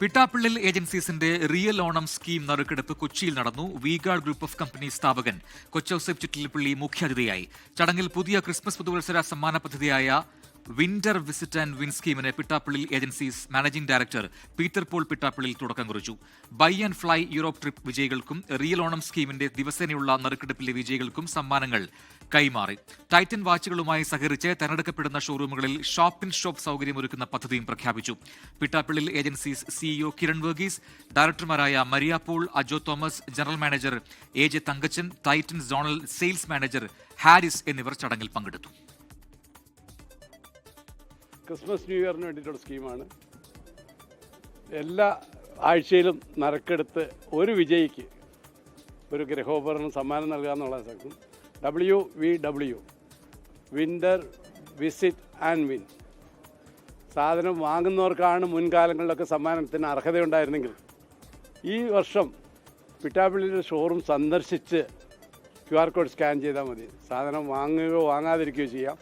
പിട്ടാപ്പിള്ളിൽ ഏജൻസീസിന്റെ real Onam scheme നറുക്കെടുപ്പ് കൊച്ചിയിൽ നടന്നു. വീഗാർഡ് ഗ്രൂപ്പ് ഓഫ് കമ്പനി സ്ഥാപകൻ കൊച്ചൌസഫ് ചുറ്റിൽപ്പള്ളി മുഖ്യാതിഥിയായി. ചടങ്ങിൽ പുതിയ ക്രിസ്മസ് പുതുവത്സര സമ്മാന പദ്ധതിയായ winter visit and win സ്കീമിന് Pittappillil agencies managing director Peter Paul Pittappillil തുടക്കം കുറിച്ചു. Buy and fly Europe trip വിജയികൾക്കും real Onam സ്കീമിന്റെ ദിവസേനയുള്ള നറുക്കെടുപ്പിലെ വിജയികൾക്കും സമ്മാനങ്ങൾ കൈമാറി. ടൈറ്റൻ വാച്ചുകളുമായി സഹകരിച്ച് തെരഞ്ഞെടുക്കപ്പെടുന്ന ഷോറൂമുകളിൽ ഷോപ്പ് ഇൻ ഷോപ്പ് സൗകര്യമൊരുക്കുന്ന പദ്ധതിയും പ്രഖ്യാപിച്ചു. Pittappillil agencies CEO Kiran Varghese ഡയറക്ടർമാരായ Maria Paul Ajo Thomas general manager A J Thankachan Titan zonal sales manager Harris എന്നിവർ ചടങ്ങിൽ പങ്കെടുത്തു. ക്രിസ്മസ് ന്യൂ ഇയറിന് വേണ്ടിയിട്ടുള്ള സ്കീമാണ്. എല്ലാ ആഴ്ചയിലും നറുക്കെടുത്ത് ഒരു വിജയിക്ക് ഒരു ഗ്രഹോപകരണം സമ്മാനം നൽകുക എന്നുള്ള സ്ഥലത്തും W V W winter visit and win സാധനം വാങ്ങുന്നവർക്കാണ് മുൻകാലങ്ങളിലൊക്കെ സമ്മാനത്തിന് അർഹതയുണ്ടായിരുന്നെങ്കിൽ ഈ വർഷം പിട്ടാപ്പിള്ളിയുടെ ഷോറൂം സന്ദർശിച്ച് ക്യു ആർ കോഡ് സ്കാൻ ചെയ്താൽ മതി. സാധനം വാങ്ങുകയോ വാങ്ങാതിരിക്കുകയോ ചെയ്യാം.